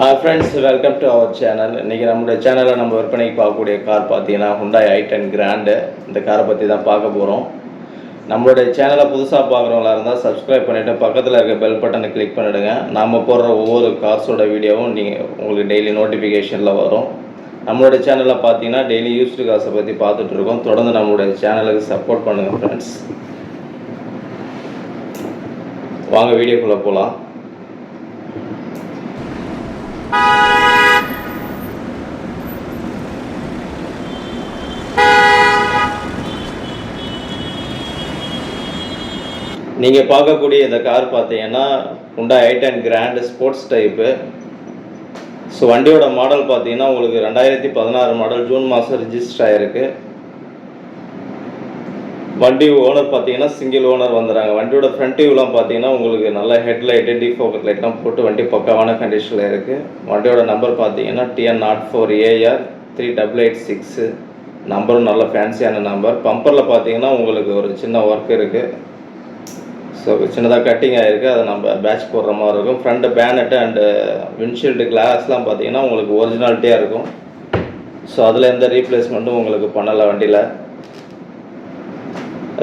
Friends welcome to our channel இன்றைக்கி நம்மளுடைய சேனலில் நம்ம விற்பனைக்கு பார்க்கக்கூடிய கார் பார்த்தீங்கன்னா ஹுண்டாய் ஐ டென் கிராண்டு இந்த காரை பற்றி தான் பார்க்க போகிறோம் நம்மளுடைய சேனலை புதுசாக பார்க்குறவங்களா இருந்தால் சப்ஸ்கிரைப் பண்ணிவிட்டு பக்கத்தில் இருக்க பெல் பட்டனை கிளிக் பண்ணிவிடுங்க நம்ம போடுற ஒவ்வொரு கார்ஸோட வீடியோவும் நீங்கள் உங்களுக்கு டெய்லி நோட்டிஃபிகேஷனில் வரும். நம்மளுடைய சேனலில் பார்த்தீங்கன்னா டெய்லி யூஸ்டு காசை பற்றி பார்த்துட்ருக்கோம் தொடர்ந்து நம்மளுடைய சேனலுக்கு சப்போர்ட் பண்ணுங்கள் ஃப்ரெண்ட்ஸ் வாங்க வீடியோக்குள்ளே போகலாம் நீங்கள் பார்க்கக்கூடிய இந்த கார் பார்த்தீங்கன்னா உண்டா i ten grand sports type so வண்டியோட மாடல் பார்த்தீங்கன்னா உங்களுக்கு ரெண்டாயிரத்தி பதினாறு மாடல் ஜூன் மாதம் ரிஜிஸ்டர் ஆகிருக்கு வண்டி ஓனர் பார்த்தீங்கன்னா சிங்கிள் ஓனர் வந்துடுறாங்க. வண்டியோட ஃப்ரண்ட் வியூலாம் பார்த்தீங்கன்னா உங்களுக்கு நல்ல ஹெட்லைட்டு டிஃபோக்கஸ் லைட்லாம் போட்டு வண்டி பக்காவான கண்டிஷனில் இருக்குது வண்டியோட நம்பர் பார்த்தீங்கன்னா TN nought four AR three double eight six நம்பரும் நல்ல ஃபேன்சியான நம்பர் பம்பரில் பார்த்தீங்கன்னா உங்களுக்கு ஒரு சின்ன ஒர்க் இருக்குது ஸோ சின்னதாக கட்டிங் ஆகிருக்கு அதை நம்ம பேட்ச் போடுற மாதிரி இருக்கும். ஃப்ரண்ட் பேனட்டு அண்டு விண்ட்ஷீல்டு கிளாஸ்லாம் பார்த்தீங்கன்னா உங்களுக்கு ஒரிஜினாலிட்டியாக இருக்கும். ஸோ அதில் எந்த ரீப்ளேஸ்மெண்ட்டும் உங்களுக்கு பண்ணலை வண்டியில்.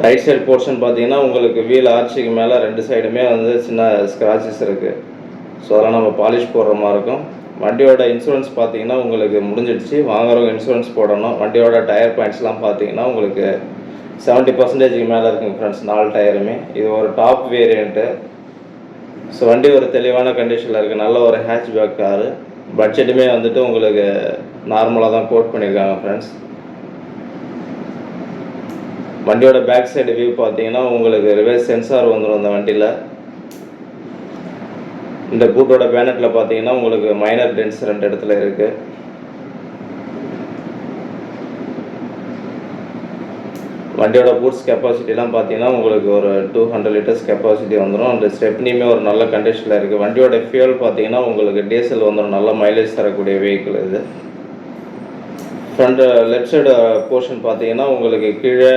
ரைட் சைடு போர்ஷன் பார்த்தீங்கன்னா உங்களுக்கு வீல் ஆர்ச்சிக்கு மேலே ரெண்டு சைடுமே வந்து சின்ன ஸ்க்ராச்சஸ் இருக்குது ஸோ அதெல்லாம் நம்ம பாலிஷ் போடுற மாதிரி இருக்கும். வண்டியோட இன்சூரன்ஸ் பார்த்தீங்கன்னா உங்களுக்கு முடிஞ்சிடுச்சு. வாங்குறவங்க இன்சூரன்ஸ் போடணும். வண்டியோட டயர் பாயிண்ட்ஸ்லாம் பார்த்தீங்கன்னா உங்களுக்கு செவன்ட்டி பர்சன்டேஜுக்கு மேலே இருக்குங்க ஃப்ரெண்ட்ஸ் நாலு டயருமே இது ஒரு டாப் வேரியண்ட்டு ஸோ வண்டி ஒரு தெளிவான கண்டிஷனில் இருக்குது நல்ல ஒரு ஹேட்ச்பேக் காரு பட்ஜெட்டுமே வந்துட்டு உங்களுக்கு நார்மலாக தான் கோட் பண்ணியிருக்காங்க ஃப்ரெண்ட்ஸ் வண்டியோட பேக் சைடு வியூ பார்த்தீங்கன்னா உங்களுக்கு ரிவர்ஸ் சென்சார் வந்துடும் அந்த வண்டியில். இந்த பூட்டோட பேனட்டில் பார்த்தீங்கன்னா உங்களுக்கு மைனர் டென்ஸ் ரெண்டு இடத்துல இருக்குது வண்டியோட பூட்ஸ் கெப்பாசிட்டிலாம் பார்த்தீங்கன்னா உங்களுக்கு ஒரு டூ ஹண்ட்ரட் லிட்டர்ஸ் கெப்பாசிட்டி வந்துடும் அந்த ஸ்டெப்னியுமே ஒரு நல்ல கண்டிஷனில் இருக்குது வண்டியோட ஃபியூல் பார்த்தீங்கன்னா உங்களுக்கு டீசல் வந்துடும் நல்ல மைலேஜ் தரக்கூடிய வெஹிக்கிள் இது. ஃப்ரண்ட் லெஃப்ட் சைடு போர்ஷன் பார்த்தீங்கன்னா உங்களுக்கு கீழே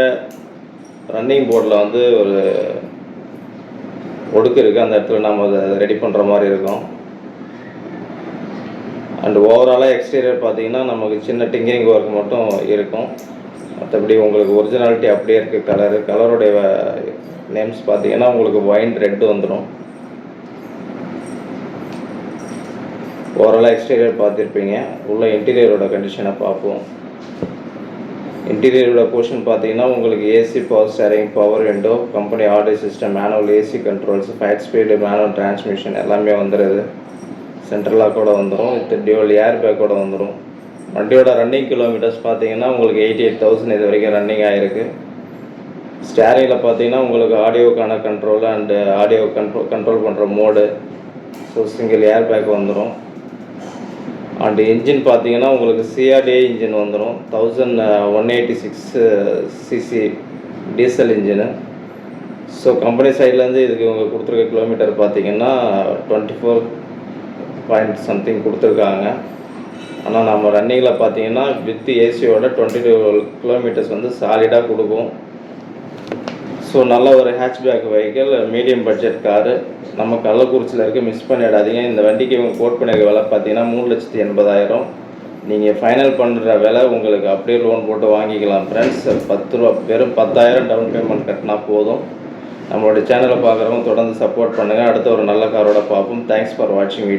ரன்னிங் போர்டில் வந்து ஒரு ஒடுக்கு இருக்குது அந்த இடத்துல நம்ம அதை ரெடி பண்ணுற மாதிரி இருக்கும். அண்ட் ஓவராலாக எக்ஸ்டீரியர் பார்த்தீங்கன்னா நமக்கு சின்ன டிங்கரிங் ஒர்க் மட்டும் இருக்கும். மற்றபடி உங்களுக்கு ஒரிஜினாலிட்டி அப்படியே இருக்குது கலரு கலருடைய நேம்ஸ் பார்த்தீங்கன்னா உங்களுக்கு ஒயின் ரெட்டு வந்துடும் ஓவராலாக எக்ஸ்டீரியர் பார்த்துருப்பீங்க. உள்ள இன்டீரியரோட கண்டிஷனை பார்ப்போம். இன்டீரியரோட போர்ஷன் பார்த்தீங்கன்னா உங்களுக்கு AC power steering power window company order system manual AC controls five speed manual transmission எல்லாமே வந்துடுது சென்ட்ரலாக கூட வந்துடும் வித் டியூவல் ஏர் பேக்கோட வந்துடும் வண்டியோட ரன்னிங் கிலோமீட்டர்ஸ் பார்த்தீங்கன்னா உங்களுக்கு எயிட்டி எயிட் தௌசண்ட் இது வரைக்கும் ரன்னிங் ஆகிருக்கு ஸ்டேரிங்கில் பார்த்தீங்கன்னா உங்களுக்கு ஆடியோக்கான control and audio control control பண்ணுற mode so single air bag வந்துடும் அண்டு இன்ஜின் பார்த்தீங்கன்னா உங்களுக்கு சிஆர்டிஏ இன்ஜின் வந்துடும் thousand one eighty six CC diesel engine so company சைட்லேருந்து இதுக்கு இவங்க கொடுத்துருக்க கிலோமீட்டர் பார்த்தீங்கன்னா டுவெண்ட்டி ஃபோர் பாயிண்ட் சம்திங் கொடுத்துருக்காங்க. ஆனால் நம்ம ரன்னிங்கில் பார்த்தீங்கன்னா வித் ஏசியோட டுவெண்ட்டி டூ கிலோமீட்டர்ஸ் வந்து சாலிடாக கொடுக்கும். ஸோ நல்ல ஒரு hatchback vehicle medium budget car நம்ம கள்ளக்குறிச்சியில் இருக்க மிஸ் பண்ணிடாதீங்க. இந்த வண்டிக்கு இவங்க கோட் பண்ணியிருக்க விலை பார்த்தீங்கன்னா மூணு லட்சத்தி எண்பதாயிரம். நீங்கள் ஃபைனல் பண்ணுற விலை உங்களுக்கு அப்படியே லோன் போட்டு வாங்கிக்கலாம். ஃப்ரெண்ட்ஸ் பத்து ரூபா வெறும் பத்தாயிரம் டவுன் பேமெண்ட் கட்டினா போதும். நம்மளுடைய சேனலை பார்க்குறவங்க தொடர்ந்து சப்போர்ட் பண்ணுங்கள் அடுத்த ஒரு நல்ல காரோட பார்ப்போம். தேங்க்ஸ் ஃபார் வாட்சிங் வீடியோ